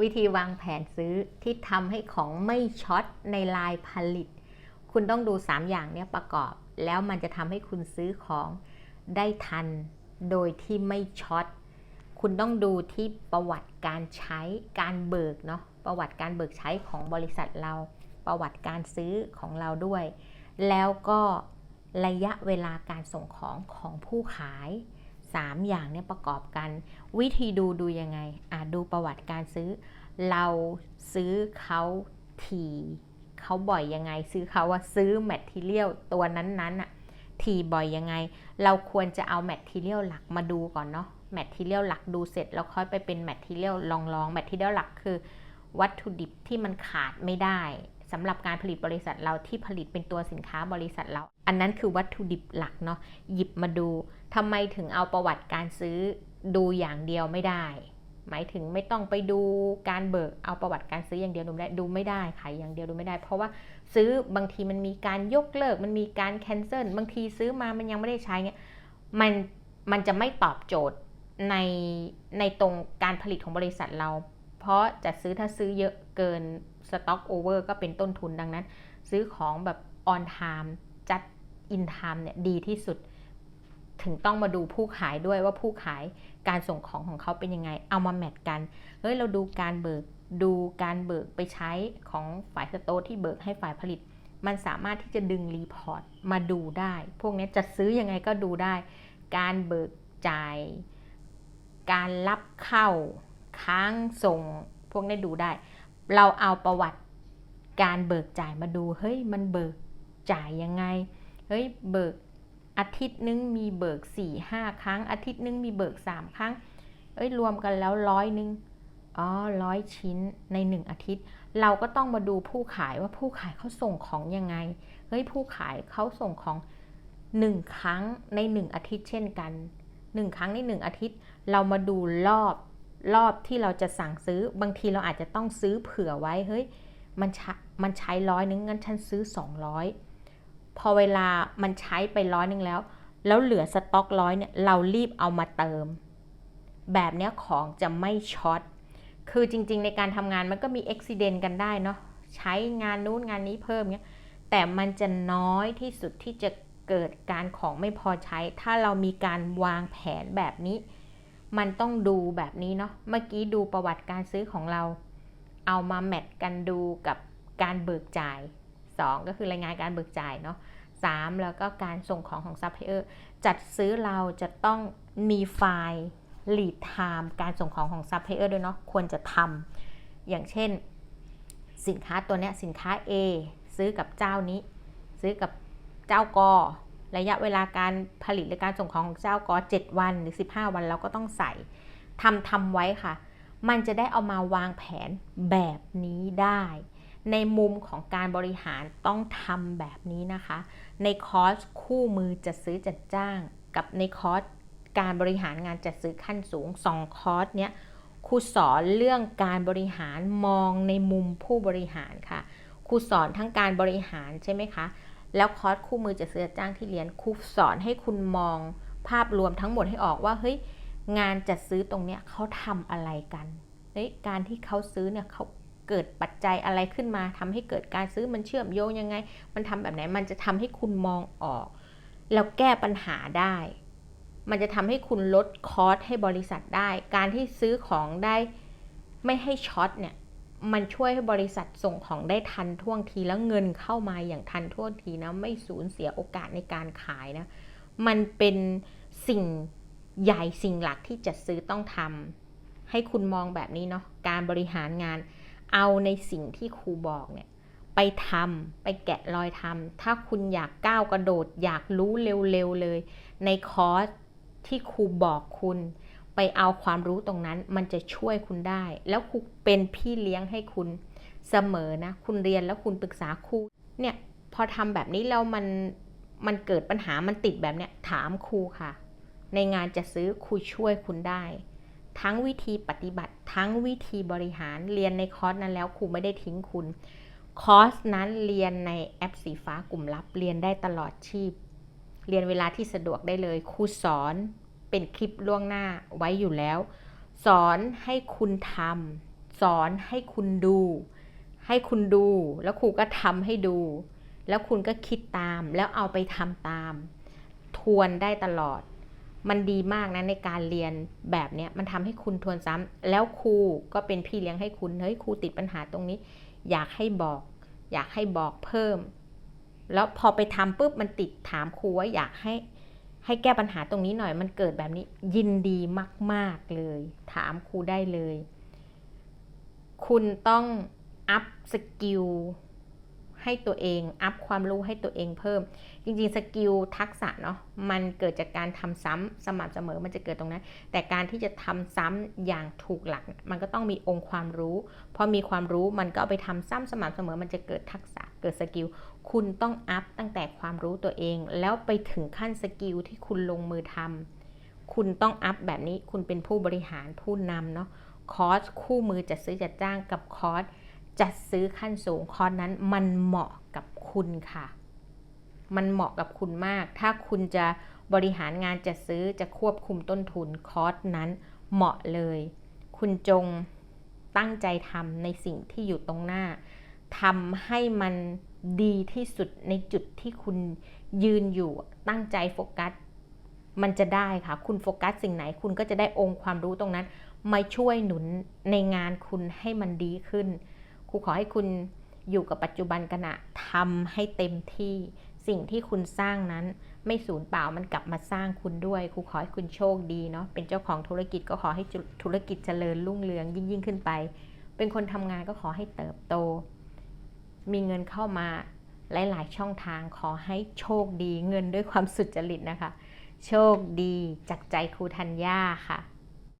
วิธีวางแผนซื้อที่ทำให้ของไม่ช็อตในลายผลิต คุณต้องดู 3 อย่างเนี้ยประกอบ แล้วมันจะทำให้คุณซื้อของได้ทัน โดยที่ไม่ช็อต คุณต้องดูที่ประวัติการใช้การเบิกเนาะ ประวัติการเบิกใช้ของบริษัทเรา ประวัติการซื้อของเราด้วย แล้วก็ระยะเวลาการส่งของของผู้ขาย 3 อย่างเนี่ยประกอบกัน วิธีดูดูยังไงอะดูประวัติการซื้อ เราซื้อเขาทีเขาบ่อยยังไง ซื้อเขาว่าซื้อแมททีเรียลตัวนั้นๆอะทีบ่อยยังไง เราควรจะเอาแมททีเรียลหลักมาดูก่อนเนาะแมททีเรียลหลักดูเสร็จแล้วค่อยไปเป็นแมททีเรียลลองๆแมททีเรียลหลักคือ วัตถุดิบที่มันขาดไม่ได้สำหรับการผลิตบริษัทเราที่ผลิตเป็นตัวสินค้าบริษัทเรา อันนั้นคือวัตถุดิบหลักเนาะหยิบมาดูทำไมถึงเอาประวัติการซื้อดูอย่างเดียวไม่ได้ หมายถึงไม่ต้องไปดูการเบิกเอาประวัติการซื้ออย่างเดียวดูไม่ได้ดูไม่ได้ขายอย่างเดียวดูไม่ได้ เพราะว่าซื้อบางทีมันมีการยกเลิก มันมีการแคนเซิลบางทีซื้อมามันยังไม่ได้ใช้เงี้ยมันมันจะไม่ตอบโจทย์ในในตรงการผลิตของบริษัทเรา เพราะจะซื้อถ้าซื้อเยอะเกินสต็อกโอเวอร์ก็เป็นต้นทุนดังนั้น ซื้อของแบบออนไทม์จัด อินไทม์เนี่ยดีที่สุด ถึงต้องมาดูผู้ขายด้วยว่าผู้ขายการส่งของของเขาเป็นยังไง เอามาแมทกัน เฮ้ย เราดูการเบิกดูการเบิกไปใช้ของฝ่ายสโตร์ที่เบิกให้ฝ่ายผลิต มันสามารถที่จะดึงรีพอร์ตมาดูได้ พวกนี้จะซื้อยังไงก็ดูได้ การเบิกจ่าย การรับเข้า ค้างส่ง พวกนี้ดูได้ เราเอาประวัติการเบิกจ่ายมาดู เฮ้ย มันเบิกจ่ายยังไง เฮ้ยเบิกอาทิตย์นึงมีเบิก4ี่ห้าครั้ง อาทิตย์นึงมีเบิก3ครั้ง เอ้ยรวมกันแล้วร้อยนึงอ๋อร้อยชิ้นใน1อาทิตย์ เราก็ต้องมาดูผู้ขายว่าผู้ขายเขาส่งของยังไง เฮ้ยผู้ขายเขาส่งของ1ครั้งใน1อาทิตย์เช่นกัน1ครั้งใน1อาทิตย์ เรามาดูรอบรอบที่เราจะสั่งซื้อบางทีเราอาจจะต้องซื้อเผื่อไว้เฮ้ยมันใช้มันใช้ร้อยนึงงั้นฉันซื้อ200 พอเวลามันใช้ไปร้อยหนึ่งแล้ว แล้วเหลือสต็อกร้อยเนี่ยเรารีบเอามาเติม แบบเนี้ยของจะไม่ช็อตคือจริง ๆ ในการทำงานมันก็มีอุบิเหตุกันได้เนาะใช้งานนู้นงานนี้เพิ่มเนี้ยแต่มันจะน้อยที่สุดที่จะเกิดการของไม่พอใช้ ถ้าเรามีการวางแผนแบบนี้ มันต้องดูแบบนี้เนาะเมื่อกี้ดูประวัติการซื้อของเรา เอามาแมทกันดูกับการเบิกจ่าย 2 ก็คือรายงานการเบิกจ่ายเนาะ3แล้วก็การส่งของของซัพพลายเออร์จัดซื้อเราจะต้องมีไฟล์ lead time การส่งของของซัพพลายเออร์ด้วยเนาะควรจะทำอย่างเช่น สินค้าตัวเนี้ยสินค้า A ซื้อกับเจ้านี้ ซื้อกับเจ้ากอระยะเวลาการผลิตหรือการส่งของของเจ้ากอ7วันหรือ 15 วันเราก็ต้องใส่ทำทำไว้ค่ะ มันจะได้เอามาวางแผนแบบนี้ได้ ในมุมของการบริหารต้องทำแบบนี้นะคะ ในคอร์สคู่มือจัดซื้อจัดจ้าง กับในคอร์สการบริหารงานจัดซื้อขั้นสูง2คอร์สเนี้ยครูสอนเรื่องการบริหารมองในมุมผู้บริหารค่ะครูสอนทั้งการบริหารใช่ไหมคะ แล้วคอร์สคู่มือจัดซื้อจัดจ้างที่เรียนครูสอนให้คุณมองภาพรวมทั้งหมดให้ออกว่าเฮ้ยงานจัดซื้อตรงเนี้ยเขาทำอะไรกันเฮ้ยการที่เขาซื้อเนี่ยเขา เกิดปัจจัยอะไรขึ้นมาทำให้เกิดการซื้อมันเชื่อมโยงยังไง มันทำแบบไหนมันจะทำให้คุณมองออก แล้วแก้ปัญหาได้ มันจะทำให้คุณลดคอสให้บริษัทได้ การที่ซื้อของได้ไม่ให้ช็อตเนี่ยมันช่วยให้บริษัทส่งของได้ทันท่วงทีแล้วเงินเข้ามาอย่างทันท่วงทีนะไม่สูญเสียโอกาสในการขายนะมันเป็นสิ่งใหญ่สิ่งหลักที่จะซื้อต้องทำให้คุณมองแบบนี้เนาะการบริหารงาน เอาในสิ่งที่ครูบอกเนี่ยไปทำไปแกะรอยทำถ้าคุณอยากก้าวกระโดด อยากรู้เร็วๆเลย ในคอร์สที่ครูบอกคุณ ไปเอาความรู้ตรงนั้นมันจะช่วยคุณได้ แล้วครูเป็นพี่เลี้ยงให้คุณเสมอนะ คุณเรียนแล้วคุณปรึกษาครูเนี่ยพอทำแบบนี้แล้วมันมันเกิดปัญหามันติดแบบเนี้ยถามครูค่ะ ในงานจะซื้อครูช่วยคุณได้ ทั้งวิธีปฏิบัติ ทั้งวิธีบริหารเรียนในคอร์สนั้นแล้วครูไม่ได้ทิ้งคุณ คอร์สนั้นเรียนในแอปสีฟ้ากลุ่มลับ เรียนได้ตลอดชีพ เรียนเวลาที่สะดวกได้เลยครูสอนเป็นคลิปล่วงหน้าไว้อยู่แล้ว สอนให้คุณทำสอนให้คุณดู ให้คุณดู แล้วครูก็ทำให้ดู แล้วคุณก็คิดตาม แล้วเอาไปทำตาม ทวนได้ตลอด มันดีมากนะในการเรียนแบบเนี้ยมันทำให้คุณทวนซ้ำแล้วครูก็เป็นพี่เลี้ยงให้คุณเฮ้ยครูติดปัญหาตรงนี้ อยากให้บอก อยากให้บอกเพิ่ม แล้วพอไปทำปุ๊บมันติดถามครูว่าอยากให้ให้แก้ปัญหาตรงนี้หน่อยมันเกิดแบบนี้ยินดีมาก ๆเลย ถามครูได้เลย คุณต้องอัพสกิล ให้ตัวเอง อัพความรู้ให้ตัวเองเพิ่ม จริงๆ สกิลทักษะเนาะ มันเกิดจากการทำซ้ำสม่ำเสมอ มันจะเกิดตรงนั้น แต่การที่จะทำซ้ำอย่างถูกหลัก มันก็ต้องมีองค์ความรู้ พอมีความรู้มันก็เอาไปทำซ้ำสม่ำเสมอ มันจะเกิดทักษะ เกิดสกิล คุณต้องอัพตั้งแต่ความรู้ตัวเอง แล้วไปถึงขั้นสกิลที่คุณลงมือทำคุณต้องอัพแบบนี้ คุณเป็นผู้บริหารผู้นำเนาะ คอร์สคู่มือจัดซื้อจัดจ้างกับคอร์ส จัดซื้อขั้นสูงคอร์สนั้นมันเหมาะกับคุณค่ะ มันเหมาะกับคุณมาก ถ้าคุณจะบริหารงานจัดซื้อจะควบคุมต้นทุนคอร์สนั้นเหมาะเลย คุณจงตั้งใจทำในสิ่งที่อยู่ตรงหน้าทำให้มันดีที่สุดในจุดที่คุณยืนอยู่ตั้งใจโฟกัสมันจะได้ค่ะ คุณโฟกัสสิ่งไหนคุณก็จะได้องค์ความรู้ตรงนั้น มาช่วยหนุนในงานคุณให้มันดีขึ้น รูขอให้คุณอยู่กับปัจจุบันขณะทำให้เต็มที่ สิ่งที่คุณสร้างนั้นไม่สูญเปล่ามันกลับมาสร้างคุณด้วยครูขอให้คุณโชคดีเนาะเป็นเจ้าของธุรกิจก็ขอให้ธุรกิจเจริญรุ่งเรืองยิ่งยิ่งขึ้นไป เป็นคนทำงานก็ขอให้เติบโต มีเงินเข้ามาหลาย ๆ ช่องทางขอให้โชคดีเงินด้วยความสุจริตนะคะ โชคดีจากใจครูธัญญาค่ะ